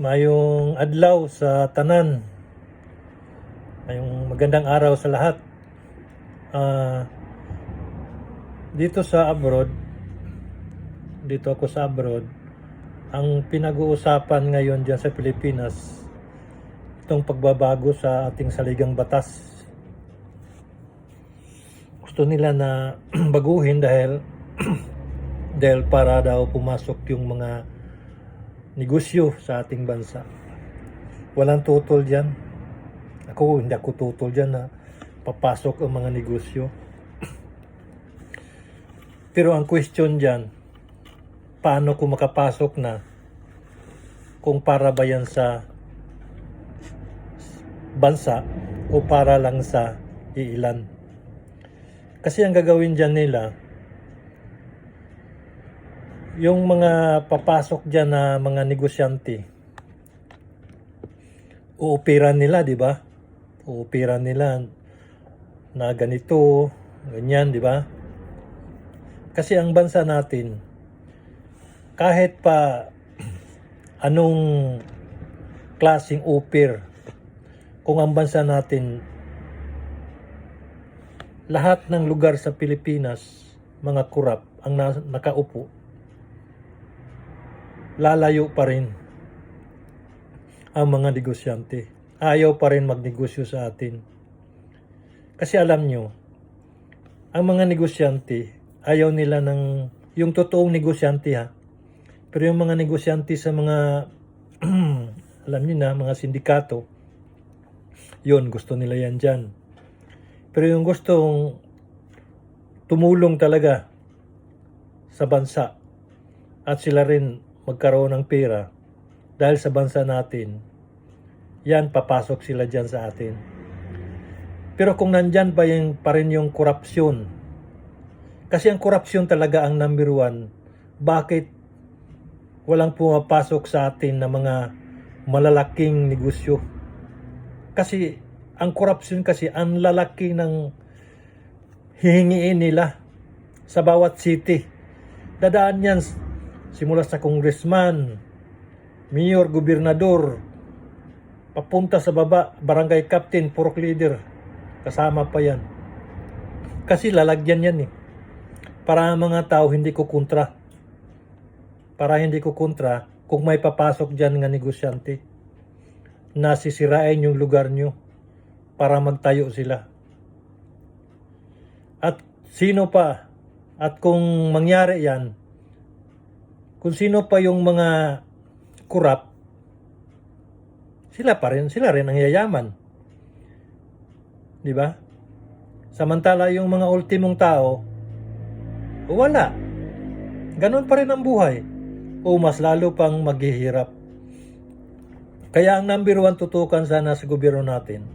Mayong adlaw sa tanan. Mayong magandang araw sa lahat. Ah, dito sa abroad, dito ako sa abroad, ang pinag-uusapan ngayon dyan sa Pilipinas, itong pagbabago sa ating saligang batas. Gusto nila na baguhin dahil dahil para daw pumasok yung mga negosyo sa ating bansa. Walang tutol dyan. Ako, hindi ako tutol dyan na papasok ang mga negosyo. Pero ang question dyan, paano kung makapasok na kung para ba yan sa bansa o para lang sa iilan. Kasi ang gagawin dyan nila, yung mga papasok dyan na mga negosyante, uupiran nila, di ba? Uupiran nila na ganito, ganyan, di ba? Kasi ang bansa natin, kahit pa anong klaseng upir, kung ang bansa natin, lahat ng lugar sa Pilipinas, mga kurap, ang na- nakaupo, lalayo pa rin ang mga negosyante. Ayaw pa rin magnegosyo sa atin. Kasi alam nyo, ang mga negosyante, ayaw nila ng, yung totoong negosyante ha, pero yung mga negosyante sa mga, alam nyo na, mga sindikato, yun, gusto nila yan dyan. Pero yung gustong tumulong talaga sa bansa at sila rin magkaroon ng pera dahil sa bansa natin, yan, papasok sila dyan sa atin. Pero kung nandyan pa, yung, pa rin yung korupsyon, kasi ang korupsyon talaga ang number one, bakit walang pumapasok sa atin na mga malalaking negosyo? Kasi ang korupsyon kasi ang lalaki ng hihingiin nila sa bawat city. Dadaan yan simula sa congressman, mayor, gobernador, papunta sa baba, barangay captain, purok leader. Kasama pa yan. Kasi lalagyan yan eh. Para mga tao hindi ko kontra. Para hindi ko kontra kung may papasok dyan nga negosyante na sisirain yung lugar nyo para magtayo sila. At sino pa, at kung mangyari yan, kung sino pa yung mga kurap, sila pa rin, sila rin ang yayaman. Di ba? Samantala yung mga ultimong tao, wala. Ganon pa rin ang buhay. O mas lalo pang maghihirap. Kaya ang number one tutukan sana sa gobyerno natin,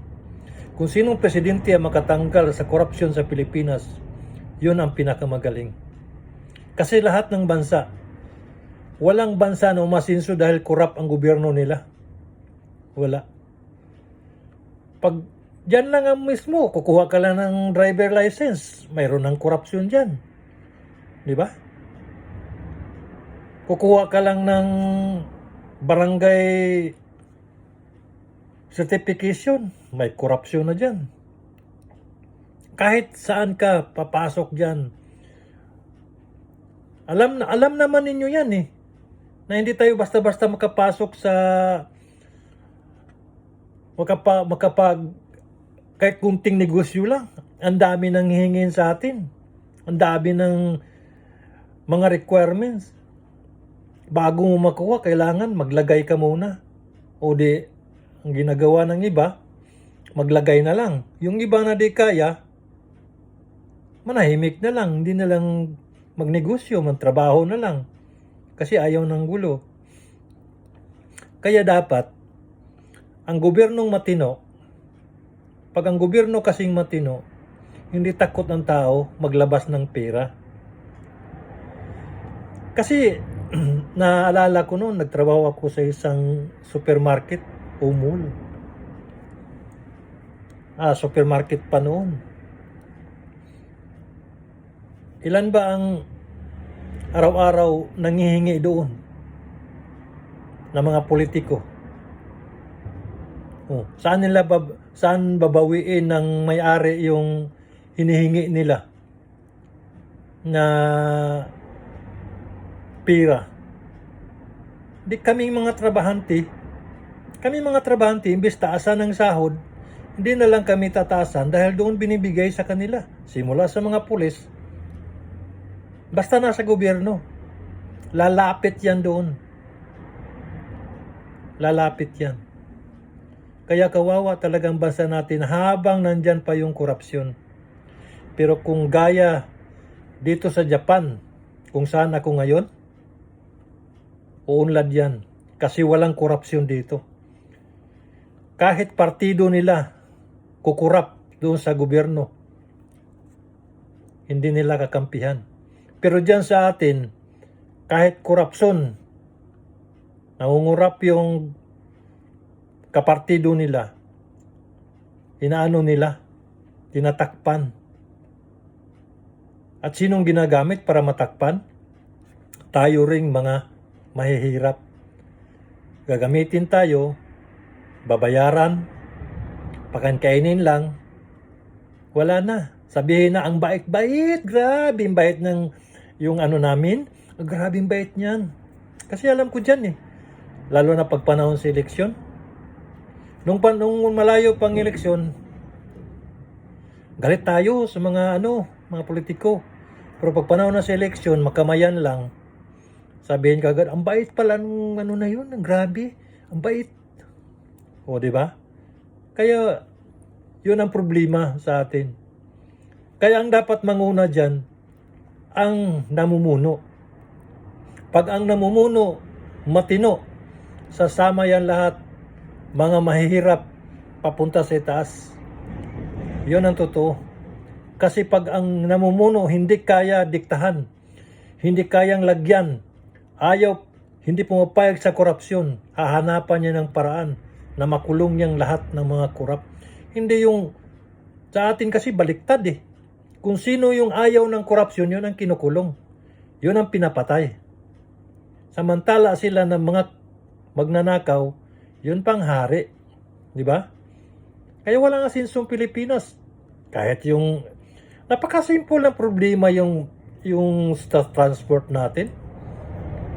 kung sinong presidente ang makatanggal sa korupsyon sa Pilipinas, yun ang pinakamagaling. Kasi lahat ng bansa, walang bansa na umasinso dahil korap ang gobyerno nila. Wala. Pag dyan lang ang mismo, kukuha ka lang ng driver license, mayroon ng korupsyon dyan. Di ba? Kukuha ka lang ng barangay certification, may korupsyon na dyan. Kahit saan ka papasok dyan, alam alam naman ninyo yan eh na hindi tayo basta-basta makapasok sa makapa, makapag kahit kunting negosyo lang. Ang dami nang hihingin sa atin. Ang dami ng mga requirements. Bago mo makuha, kailangan maglagay ka muna. O di, ang ginagawa ng iba, maglagay na lang. Yung iba na di kaya, manahimik na lang. Hindi na lang magnegosyo, magtrabaho na lang. Kasi ayaw ng gulo. Kaya dapat, ang gobyernong matino, pag ang gobyerno kasing matino, hindi takot ang tao maglabas ng pera. Kasi, naalala ko noon, nagtrabaho ako sa isang supermarket o. Ah, supermarket pa noon. Ilan ba ang araw-araw nangihingi doon ng mga politiko? Oh, saan nila bab- saan babawiin ng may-ari yung hinihingi nila na pira? Di kaming mga trabahante, kami mga trabahante, imbes taasan ng sahod, hindi na lang kami tataasan dahil doon binibigay sa kanila. Simula sa mga pulis, basta nasa gobyerno, lalapit yan doon. Lalapit yan. Kaya kawawa talagang bansa natin habang nandyan pa yung korupsyon. Pero kung gaya dito sa Japan, kung saan ako ngayon, uunlad yan. Kasi walang korupsyon dito. Kahit partido nila kukurap doon sa gobyerno, hindi nila kakampihan. Pero dyan sa atin, kahit korupsyon, nangungurap yung kapartido nila, inaano nila, tinatakpan. At sinong ginagamit para matakpan? Tayo ring mga mahihirap. Gagamitin tayo, babayaran, pakankainin lang, wala na. Sabihin na ang bait-bait, grabe ang bait ng yung ano namin, grabe ang bait niyan. Kasi alam ko dyan eh, lalo na pag panahon sa eleksyon. Nung, pan, nung malayo pang eleksyon, galit tayo sa mga ano, mga politiko. Pero pag panahon na sa eleksyon, makamayan lang, sabihin ka agad, ang bait pala nung ano na yun, ang grabe, ang bait. O, di ba? Kaya, yun ang problema sa atin. Kaya ang dapat manguna dyan, ang namumuno. Pag ang namumuno, matino, sasama yan lahat, mga mahihirap, papunta sa itaas. Yun ang totoo. Kasi pag ang namumuno hindi kaya diktahan, hindi kayang lagyan, ayaw, hindi pumapayag sa korupsyon, hahanapan niya ng paraan na makulong niyang lahat ng mga korap. Hindi yung, sa atin kasi baliktad eh. Kung sino yung ayaw ng korupsyon, yun ang kinukulong. Yun ang pinapatay. Samantala sila ng mga magnanakaw, yun pang hari. Di ba? Kaya wala nga sinsong Pilipinas. Kahit yung napakasimple na problema yung yung transport natin.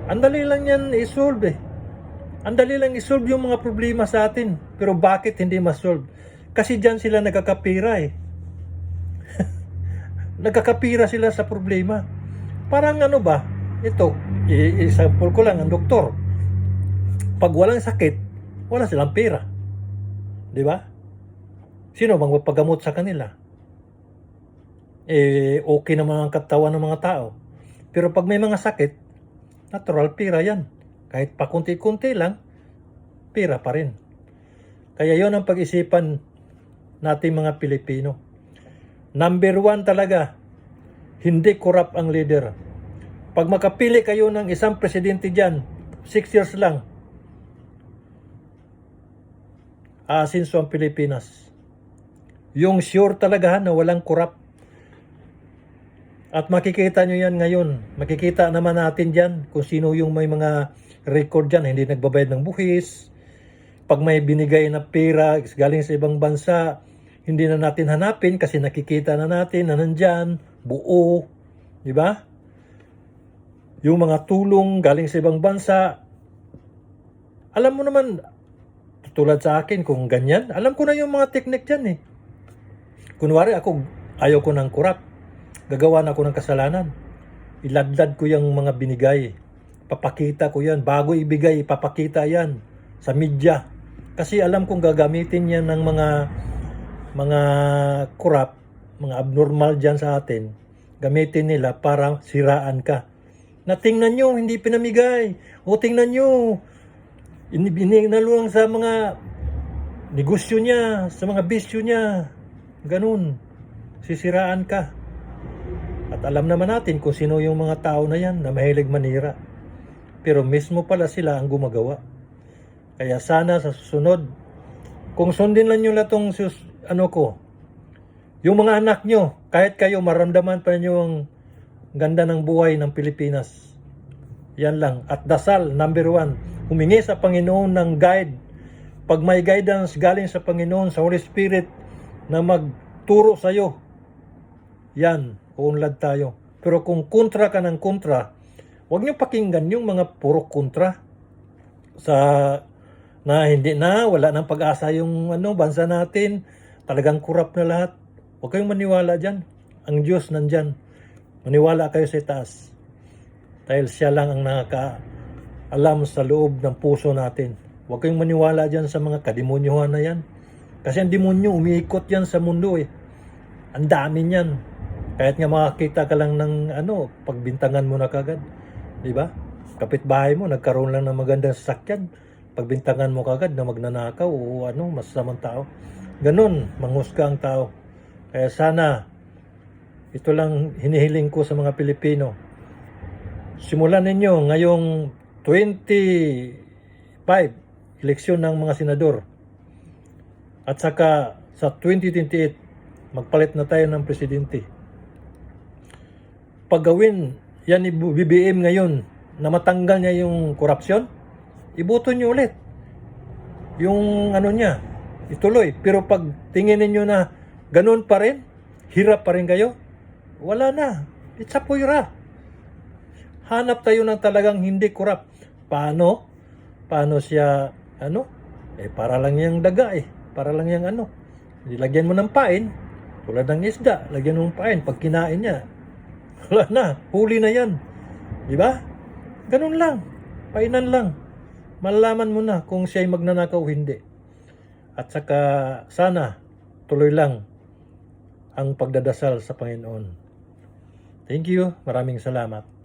Ang dali lang yan isolve eh. Ang dali lang isolve yung mga problema sa atin. Pero bakit hindi masolve? Kasi dyan sila nagkakapira eh. nagkakapira sila sa problema. Parang ano ba? Ito, i-example ko lang, ang doktor. Pag walang sakit, wala silang pera. Di ba? Sino bang magpagamot sa kanila? Eh, okay naman ang katawan ng mga tao. Pero pag may mga sakit, natural pera yan. Kahit pa kunti-kunti lang, pera pa rin. Kaya yon ang pag-isipan nating mga Pilipino. Number one talaga, hindi corrupt ang leader. Pag makapili kayo ng isang presidente dyan, six years lang, aasinso ang Pilipinas. Yung sure talaga na walang corrupt. At makikita nyo yan ngayon. Makikita naman natin dyan kung sino yung may mga record dyan, hindi nagbabayad ng buhis. Pag may binigay na pera galing sa ibang bansa, hindi na natin hanapin kasi nakikita na natin na nandyan, buo. Di ba? Yung mga tulong galing sa ibang bansa, alam mo naman, tulad sa akin kung ganyan, alam ko na yung mga technique dyan eh. Kunwari ako, ayaw ko ng kurap. Gagawa na ako ng kasalanan. Iladlad ko yung mga binigay. Papakita ko yan. Bago ibigay, papakita yan sa media. Kasi alam kong gagamitin yan ng mga mga kurap, mga abnormal dyan sa atin. Gamitin nila para siraan ka. Na tingnan nyo, hindi pinamigay. O tingnan nyo, ininaluang sa mga negosyo niya, sa mga bisyo niya. Ganun. Sisiraan ka. At alam naman natin kung sino yung mga tao na yan na mahilig manira. Pero mismo pala sila ang gumagawa. Kaya sana sa susunod, kung sundin lang nyo na itong ano ko, yung mga anak nyo, kahit kayo maramdaman pa nyo ang ganda ng buhay ng Pilipinas. Yan lang. At dasal, number one, humingi sa Panginoon ng guide pag may guidance galing sa Panginoon, sa Holy Spirit, na magturo sa'yo, yan, uunlad tayo. Pero kung kontra ka ng kontra, huwag niyo pakinggan yung mga puro kontra sa na hindi na, wala nang pag-asa yung ano, bansa natin, talagang kurap na lahat. Huwag kayong maniwala dyan. Ang Diyos nandyan. Maniwala kayo sa taas. Dahil siya lang ang nakaka-alam sa loob ng puso natin. Huwag kayong maniwala dyan sa mga kademonyohan na yan. Kasi ang demonyo, umiikot yan sa mundo eh. Ang dami niyan. Kahit nga makakita ka lang ng ano, pagbintangan mo na kagad. Di ba? Kapitbahay mo, nagkaroon lang ng magandang sasakyan. Pagbintangan mo kagad na magnanakaw o ano, masasamang tao. Ganun, manghusga ang tao. Kaya sana, ito lang hinihiling ko sa mga Pilipino. Simulan ninyo ngayong 25 eleksyon ng mga senador. At saka sa 2028, magpalit na tayo ng presidente. Pag gawin yan ni BBM ngayon na matanggal niya yung korupsyon, iboto niyo ulit. Yung ano niya, ituloy. Pero pag tingin ninyo na ganun pa rin, hirap pa rin kayo, wala na. It's a puyra. Hanap tayo ng talagang hindi kurap. Paano? Paano siya, ano? Eh, para lang yung daga eh. Para lang yung ano. Lagyan mo ng pain, tulad ng isda, lagyan mo ng pain. Pag kinain niya, wala na. Huli na yan. Di ba? Ganun lang. Painan lang. Malalaman mo na kung siya'y magnanakaw o hindi. At saka, sana, tuloy lang ang pagdadasal sa Panginoon. Thank you. Maraming salamat.